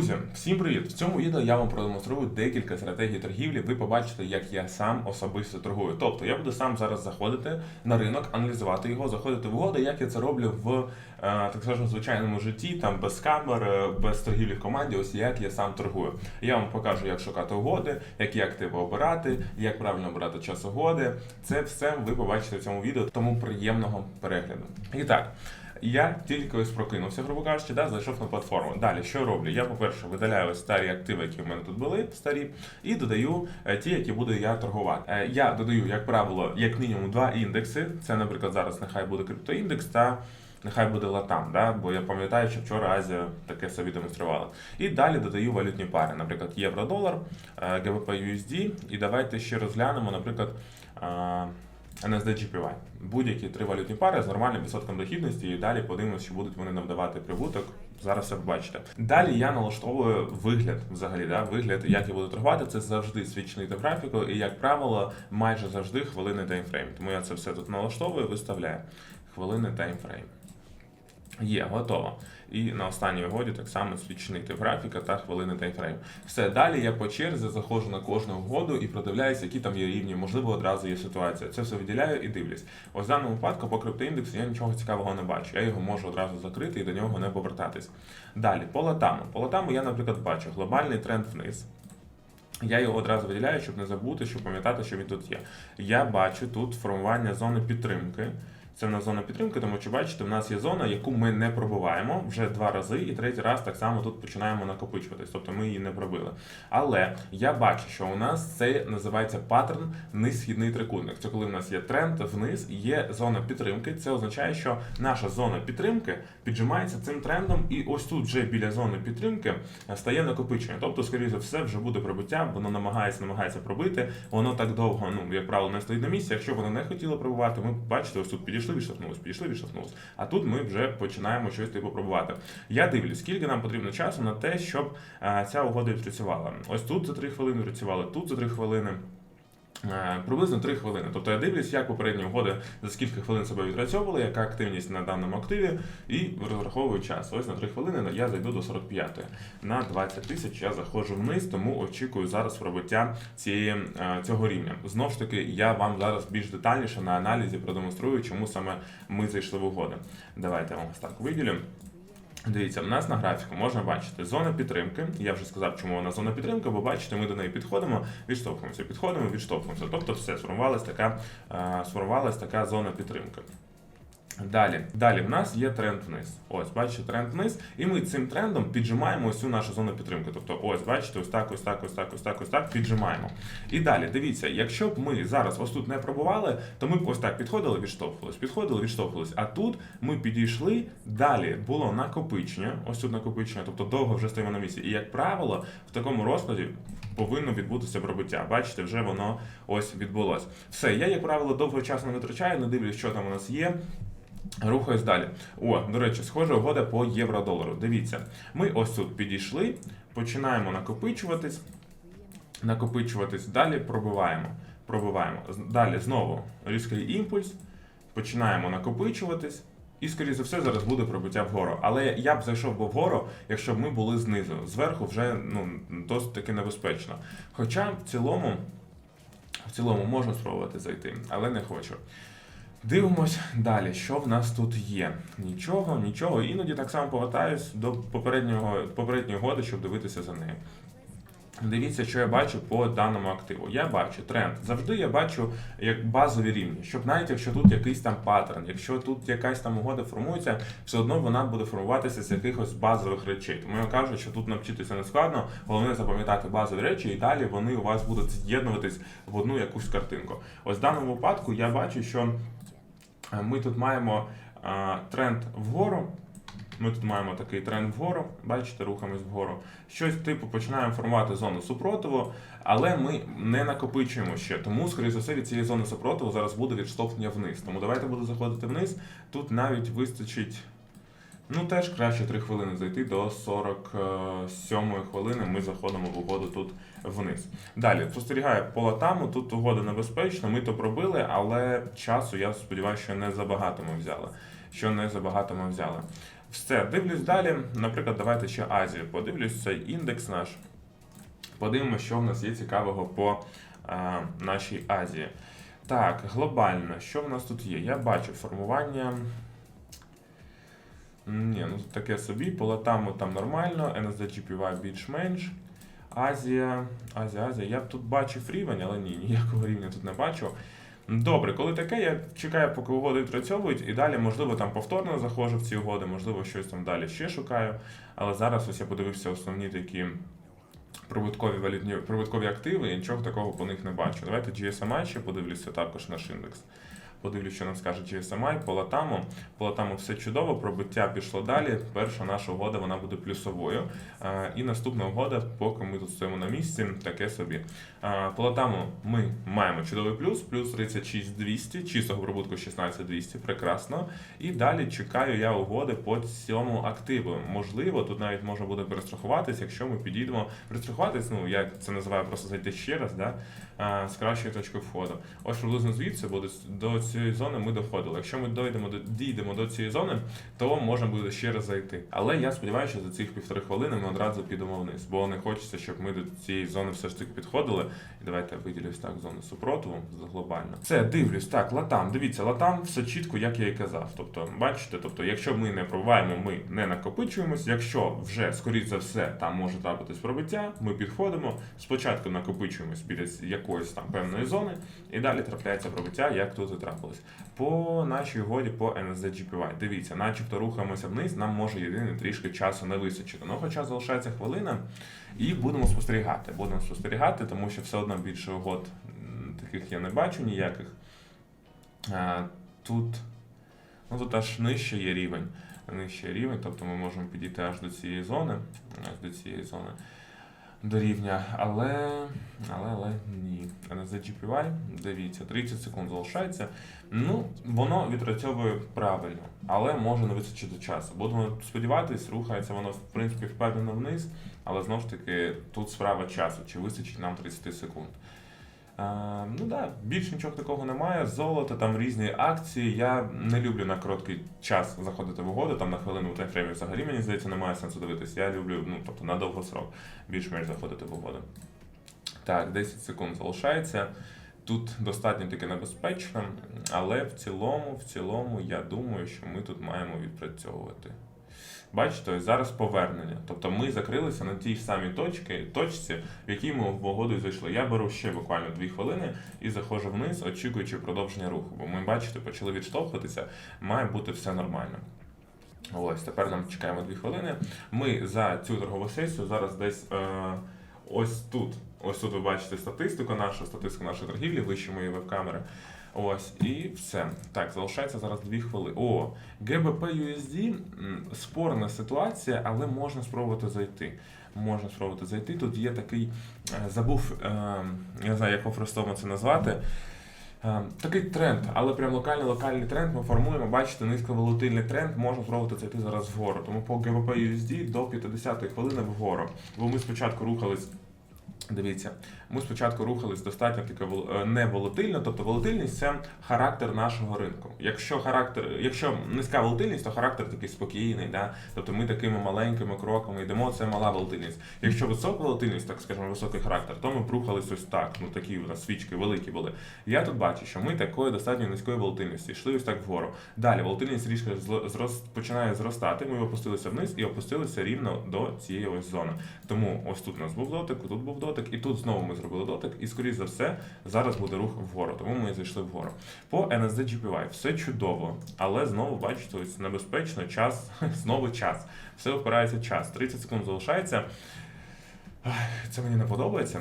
Друзі, всім привіт! В цьому відео я вам продемонструю декілька стратегій торгівлі. Ви побачите, як я сам особисто торгую. Тобто я буду сам зараз заходити на ринок, аналізувати його, заходити в угоди, як я це роблю в е, так скажемо звичайному житті, там без камер, е, без торгівлі в команді. Ось як я сам торгую. Я вам покажу, як шукати угоди, які активи обирати, як правильно обирати час угоди. Це все ви побачите в цьому відео. Тому приємного перегляду. І так. Я тільки ось прокинувся, грубо кажучи, да, зайшов на платформу. Далі, що роблю? Я, по-перше, видаляю ось старі активи, які в мене тут були, старі, і додаю е, ті, які буду я торгувати. Е, Я додаю, як правило, як мінімум два індекси. Це, наприклад, зараз нехай буде криптоіндекс та. Нехай буде латам, да? бо я пам'ятаю, що вчора Азія таке собі демонструвала. І далі додаю валютні пари, наприклад, євро-долар, е, USD. І давайте ще розглянемо, наприклад, е, NSD-GPY. Будь-які три валютні пари з нормальним відсотком дохідності, і далі подивимося, чи будуть вони нам давати прибуток. Зараз все побачите. Далі я налаштовую вигляд взагалі, да? вигляд, як я буду торгувати, це завжди свічний до графіку, і, як правило, майже завжди хвилини таймфрейм. Тому я це все тут налаштовую, виставляю. Хвилини таймфрейм. Є, готово. І на останній угоді так само свічний графіка та хвилини таймфрейм. Все, далі я по черзі заходжу на кожну угоду і продивляюся, які там є рівні, можливо, одразу є ситуація. Це все виділяю і дивлюсь. Ось в даному випадку по криптоіндексу я нічого цікавого не бачу. Я його можу одразу закрити і до нього не повертатись. Далі, по латаму. По латаму я, наприклад, бачу глобальний тренд вниз. Я його одразу виділяю, щоб не забути, щоб пам'ятати, що він тут є. Я бачу тут формування зони підтримки. Це в нас зона підтримки, тому що бачите, в нас є зона, яку ми не пробуваємо вже два рази, і третій раз так само тут починаємо накопичуватись, тобто ми її не пробили. Але я бачу, що у нас це називається паттерн низ-східний трикутник. Це коли в нас є тренд вниз, є зона підтримки. Це означає, що наша зона підтримки піджимається цим трендом, і ось тут вже біля зони підтримки стає накопичення. Тобто, скоріше за все, вже буде пробиття, воно намагається, намагається пробити. Воно так довго, ну як правило, не стоїть на місці. Якщо воно не хотіло пробувати, ми бачите, ось тут підійшли, відштовхнулись, підійшли, відштовхнулись. А тут ми вже починаємо щось типу пробувати. Я дивлюсь, скільки нам потрібно часу на те, щоб е, ця угода відпрацювала. Ось тут за 3 хвилини працювали, тут за 3 хвилини. Е, Приблизно 3 хвилини. Тобто я дивлюсь, як попередні угоди за скільки хвилин себе відпрацьовували, яка активність на даному активі, і розраховую час. Ось на 3 хвилини я зайду до 45. На 20 тисяч я заходжу вниз, тому очікую зараз пробиття цієї, е, цього рівня. Знову ж таки, я вам зараз більш детальніше на аналізі продемонструю, чому саме ми зайшли в угоди. Давайте я вам ось так виділю. Дивіться, в нас на графіку можна бачити зона підтримки. Я вже сказав, чому вона зона підтримки, бо бачите, ми до неї підходимо, відштовхуємося, підходимо, відштовхуємося. Тобто все, сформувалась така, е, сформувалась така зона підтримки. Далі, далі в нас є тренд вниз. Ось, бачите, тренд вниз, і ми цим трендом піджимаємо ось нашу зону підтримки. Тобто, ось, бачите, ось так, ось так, ось так, ось так, ось так піджимаємо. І далі, дивіться, якщо б ми зараз ось тут не пробували, то ми б ось так підходили, відштовхувались, підходили, відштовхувались. А тут ми підійшли, далі було накопичення, ось тут накопичення, тобто довго вже стоїмо на місці. І як правило, в такому розкладі. Повинно відбутися пробиття. Бачите, вже воно ось відбулось. Все, я, як правило, довго часу не витрачаю, не дивлюсь, що там у нас є. Рухаюсь далі. О, до речі, схожа угода по євро-долару. Дивіться, ми ось тут підійшли, починаємо накопичуватись, накопичуватись, далі пробиваємо. Пробиваємо. Далі знову різкий імпульс, починаємо накопичуватись. І, скоріше за все, зараз буде пробиття вгору. Але я б зайшов би вгору, якщо б ми були знизу. Зверху вже ну, досить таки небезпечно. Хоча в цілому, в цілому можна спробувати зайти, але не хочу. Дивимось далі, що в нас тут є. Нічого, нічого. Іноді так само повертаюсь до попереднього, попередньої годи, щоб дивитися за нею. Дивіться, що я бачу по даному активу. Я бачу тренд. Завжди я бачу як базові рівні, щоб навіть якщо тут якийсь там паттерн, якщо тут якась там угода формується, все одно вона буде формуватися з якихось базових речей. Тому я кажу, що тут навчитися не складно, головне запам'ятати базові речі, і далі вони у вас будуть з'єднуватись в одну якусь картинку. Ось в даному випадку я бачу, що ми тут маємо тренд вгору. Ми тут маємо такий тренд вгору, бачите, рухаємось вгору. Щось типу починаємо формувати зону супротиву, але ми не накопичуємо ще. Тому, скоріше за все, від цієї зони супротиву зараз буде відштовхнення вниз. Тому давайте буду заходити вниз. Тут навіть вистачить. Ну, теж краще 3 хвилини зайти до 47 хвилини. Ми заходимо в угоду тут вниз. Далі спостерігаю по латаму. Тут угода небезпечна. Ми то пробили, але часу я сподіваюся, що не забагато ми взяли. Що не забагато ми взяли. Все, дивлюсь далі. Наприклад, давайте ще Азію. Подивлюсь цей індекс наш. Подивимося, що в нас є цікавого по е, нашій Азії. Так, глобально, що в нас тут є? Я бачу формування. Ні, ну таке собі, по там нормально, NSD більш-менш. Азія, Азія, Азія. Я тут бачив рівень, але ні, ніякого рівня тут не бачу. Добре, коли таке, я чекаю, поки угоди відпрацьовують, і далі, можливо, там повторно заходжу в ці угоди, можливо, щось там далі ще шукаю. Але зараз ось я подивився основні такі прибуткові валютні прибуткові активи, і нічого такого по них не бачу. Давайте GSMI ще подивлюся також наш індекс. Подивлюсь, що нам скаже GSMI по латаму. Все чудово, пробиття пішло далі. Перша наша угода вона буде плюсовою. Е, І наступна угода, поки ми тут стоїмо на місці, таке собі. Е, По латаму ми маємо чудовий плюс, плюс 36200, чистого прибутку 16200, прекрасно. І далі чекаю я угоди по цьому активу. Можливо, тут навіть можна буде перестрахуватись, якщо ми підійдемо. Перестрахуватись, ну я це називаю просто зайти ще раз, да? е, з кращої точки входу. Ось приблизно звідси, бо до- до цієї зони ми доходили. Якщо ми дойдемо до дійдемо до цієї зони, то можна буде ще раз зайти. Але я сподіваюся, що за цих півтори хвилини ми одразу підемо вниз, бо не хочеться, щоб ми до цієї зони все ж таки підходили. І давайте я виділюсь так зону супротиву глобально. Це дивлюсь. Так, латам. Дивіться, латам все чітко, як я і казав. Тобто, бачите, тобто, якщо ми не пробиваємо, ми не накопичуємось. Якщо вже скоріш за все там може трапитись пробиття, ми підходимо. Спочатку накопичуємось біля якоїсь там певної зони, і далі трапляється пробиття, як тут і трапилось. По нашій угоді по NSD Дивіться, начебто рухаємося вниз, нам може єдине трішки часу не вистачити. Ну, хоча залишається хвилина, і будемо спостерігати. Будемо спостерігати, тому що все одно більше угод таких я не бачу ніяких. Тут, ну, тут аж нижче є рівень. Нижче рівень, тобто ми можемо підійти аж до цієї зони. Аж до цієї зони. До рівня, але, але, але ні. NSD дивіться, 30 секунд залишається. Ну, воно відпрацьовує правильно, але може не вистачити часу. Будемо сподіватися, рухається воно в принципі впевнено вниз, але знову ж таки тут справа часу, чи вистачить нам 30 секунд. Ну да, більш нічого такого немає. Золото, там різні акції. Я не люблю на короткий час заходити в угоду, там на хвилину в таймфреймі взагалі мені здається, немає сенсу дивитися. Я люблю, ну тобто на довгосрок більш-менш заходити в угоду. Так, 10 секунд залишається. Тут достатньо таки небезпечно, але в цілому, в цілому, я думаю, що ми тут маємо відпрацьовувати. Бачите, ось зараз повернення. Тобто ми закрилися на тій самій точці, точці, в якій ми в угоду зайшли. Я беру ще буквально 2 хвилини і заходжу вниз, очікуючи продовження руху. Бо ми, бачите, почали відштовхуватися, має бути все нормально. Ось, тепер нам чекаємо 2 хвилини. Ми за цю торгову сесію зараз десь е, ось тут. Ось тут ви бачите статистику нашу, статистику нашої торгівлі, вище моєї веб-камери. Ось, і все. Так, залишається зараз 2 хвилини. О, GBP USD спорна ситуація, але можна спробувати зайти. Можна спробувати зайти. Тут є такий, е, забув, е, я не знаю, як по-простому це назвати. Е, Такий тренд, але прям локальний локальний тренд ми формуємо. Бачите, низьковолатильний тренд можна спробувати зайти зараз вгору. Тому по GBP USD до 50-ї хвилини вгору. Бо ми спочатку рухались. Дивіться, ми спочатку рухались достатньо таке не волатильно, тобто волатильність це характер нашого ринку. Якщо характер, якщо низька волатильність, то характер такий спокійний, да? тобто ми такими маленькими кроками йдемо, це мала волатильність. Якщо висока волатильність, так скажемо, високий характер, то ми рухались ось так. Ну такі у нас свічки великі були. Я тут бачу, що ми такої достатньо низької волатильності йшли ось так вгору. Далі волатильність різко зрос, починає зростати. Ми опустилися вниз і опустилися рівно до цієї ось зони. Тому ось тут у нас був дотик, тут був дотик, і тут знову ми зробили дотик, і скоріш за все зараз буде рух вгору. Тому ми зайшли вгору. По NSD GPY все чудово, але знову бачите, ось небезпечно, час, знову час. Все опирається час. 30 секунд залишається. Це мені не подобається.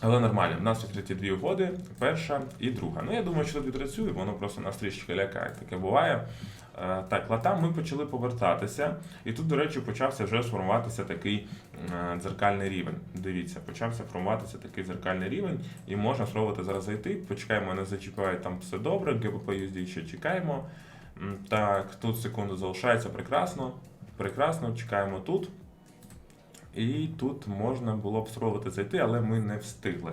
Але нормально, в нас відкриті дві угоди, перша і друга. Ну я думаю, що тут відпрацює, воно просто нас трішки лякає, таке буває. Е, Так, латам ми почали повертатися, і тут, до речі, почався вже сформуватися такий е, дзеркальний рівень. Дивіться, почався формуватися такий дзеркальний рівень, і можна спробувати зараз зайти. Почекаємо, не зачіпає там все добре, GBP USD ще чекаємо. Так, тут секунду залишається прекрасно. Прекрасно, чекаємо тут. І тут можна було б спробувати зайти, але ми не встигли.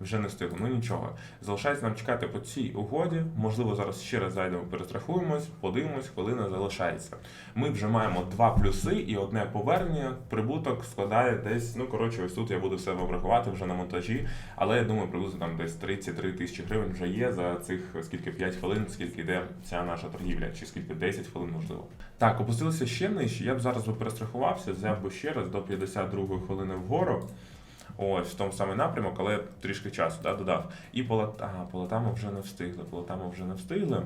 Вже не встигли. Ну нічого. Залишається нам чекати по цій угоді. Можливо, зараз ще раз зайдемо, перестрахуємось, подивимось, хвилина залишається. Ми вже маємо два плюси і одне повернення. Прибуток складає десь, ну коротше, ось тут я буду все вам рахувати вже на монтажі, але я думаю, приблизно там десь 33 тисячі гривень вже є за цих скільки 5 хвилин, скільки йде ця наша торгівля, чи скільки 10 хвилин можливо. Так, опустилися ще нижче. Я б зараз би перестрахувався, взяв би ще раз до 52 хвилини вгору. Ось в тому самий напрямок, але трішки часу да, додав. І по лат... ага, вже не встигли. По латаму вже не встигли.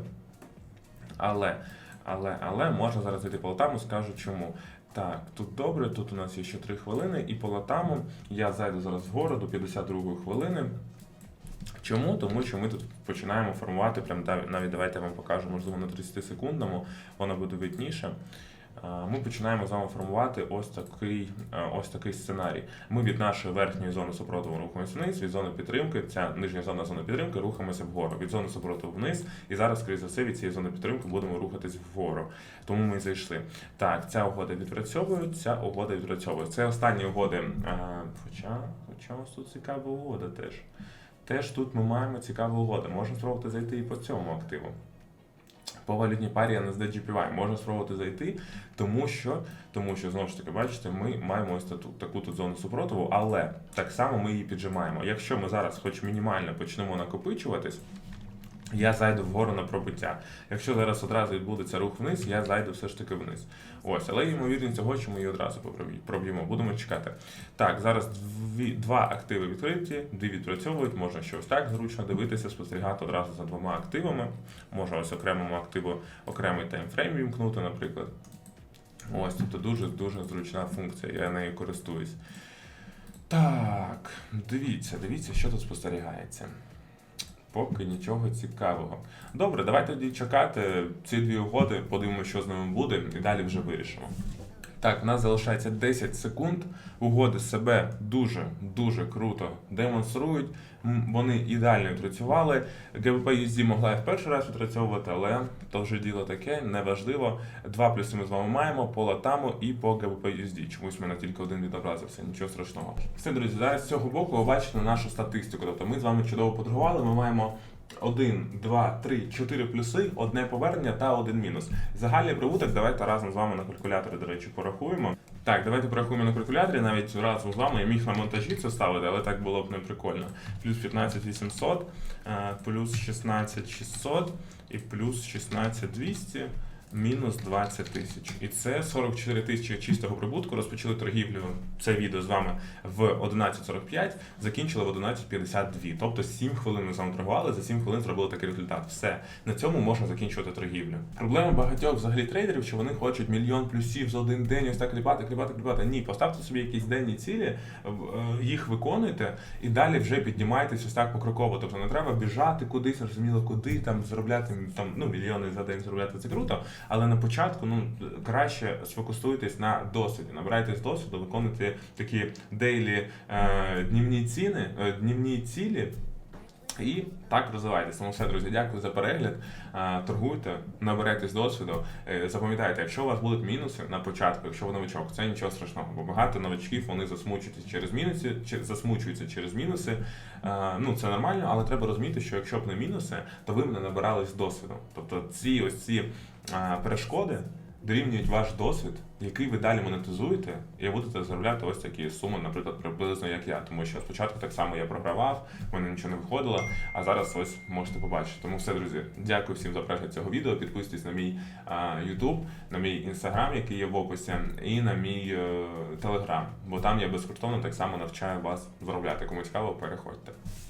Але, але, але можна зараз зайти по латаму, скажу чому. Так, тут добре, тут у нас є ще 3 хвилини, і по латаму я зайду зараз вгору до 52 хвилини. Чому? Тому що ми тут починаємо формувати, прям навіть давайте я вам покажу, можливо, на 30 секундному, воно буде видніше. Ми починаємо з вами формувати ось такий, ось такий сценарій. Ми від нашої верхньої зони супротиву рухаємося вниз, від зони підтримки, ця нижня зона зони підтримки, рухаємося вгору. Від зони супротиву вниз, і зараз, скоріше за все, від цієї зони підтримки будемо рухатись вгору. Тому ми зайшли. Так, ця угода відпрацьовує, ця угода відпрацьовує. Це останні угоди. Хоча, хоча ось тут цікава угода теж. Теж тут ми маємо цікаву угоду. Можна спробувати зайти і по цьому активу. По валютній парі NSD GPY можна спробувати зайти, тому що, тому що знову ж таки, бачите, ми маємо ось таку, таку тут зону супротиву, але так само ми її піджимаємо. Якщо ми зараз, хоч мінімально, почнемо накопичуватись, я зайду вгору на пробиття. Якщо зараз одразу відбудеться рух вниз, я зайду все ж таки вниз. Ось, але ймовірність цього, що ми її одразу проб'ємо. Будемо чекати. Так, зараз дві, два активи відкриті, дві відпрацьовують. Можна ще ось так зручно дивитися, спостерігати одразу за двома активами. Можна ось окремому активу окремий таймфрейм вімкнути, наприклад. Ось, тобто дуже дуже зручна функція, я нею користуюсь. Так, дивіться, дивіться, що тут спостерігається. Поки нічого цікавого. Добре, давайте тоді чекати ці дві угоди, подивимося, що з ними буде, і далі вже вирішимо. Так, в нас залишається 10 секунд. Угоди себе дуже дуже круто демонструють. Вони ідеально відпрацювали. ГБП USD могла і в перший раз відпрацьовувати, але то вже діло таке, неважливо. Два плюси ми з вами маємо по латаму і по ГБП USD. Чомусь в мене тільки один відобразився, нічого страшного. Все, друзі, зараз з цього боку ви нашу статистику. Тобто ми з вами чудово поторгували. Ми маємо 1, 2, 3, 4 плюси, одне повернення та один мінус. Загальний прибуток давайте разом з вами на калькуляторі, до речі, порахуємо. Так, давайте порахуємо на калькуляторі. Навіть разом з вами я міг на монтажі це ставити, але так було б не прикольно. Плюс 15 800, е, плюс 16 600 і плюс 16 200. Мінус 20 тисяч. І це 44 тисячі чистого прибутку. Розпочали торгівлю це відео з вами в 11.45, закінчили в 11.52. Тобто 7 хвилин ми з вами торгували, за 7 хвилин зробили такий результат. Все. На цьому можна закінчувати торгівлю. Проблема багатьох взагалі трейдерів, що вони хочуть мільйон плюсів за один день, ось так кліпати, кліпати, кліпати. Ні, поставте собі якісь денні цілі, е, їх виконуйте і далі вже піднімайтесь ось так покроково. Тобто не треба біжати кудись, розуміло, куди там заробляти там ну мільйони за день заробляти це круто. Але на початку ну краще сфокусуйтесь на досвіді. Набирайтесь досвіду, виконуйте такі дейлі е, днівні ціни, е, днівні цілі. І так розвивайтесь. Тому все, друзі, дякую за перегляд. Торгуйте, набирайтесь досвіду. Е, Запам'ятайте, якщо у вас будуть мінуси на початку, якщо ви новичок, це нічого страшного, бо багато новачків вони засмучуються через мінуси, засмучуються через мінуси. Ну це нормально, але треба розуміти, що якщо б не мінуси, то ви б не набирались досвіду. Тобто ці ось ці перешкоди дорівнюють ваш досвід, який ви далі монетизуєте, і будете заробляти ось такі суми, наприклад, приблизно як я. Тому що спочатку так само я програвав, в мене нічого не виходило, а зараз ось можете побачити. Тому все, друзі, дякую всім за перегляд цього відео. Підписуйтесь на мій YouTube, на мій Instagram, який є в описі, і на мій е, Telegram, бо там я безкоштовно так само навчаю вас заробляти. Кому цікаво, переходьте.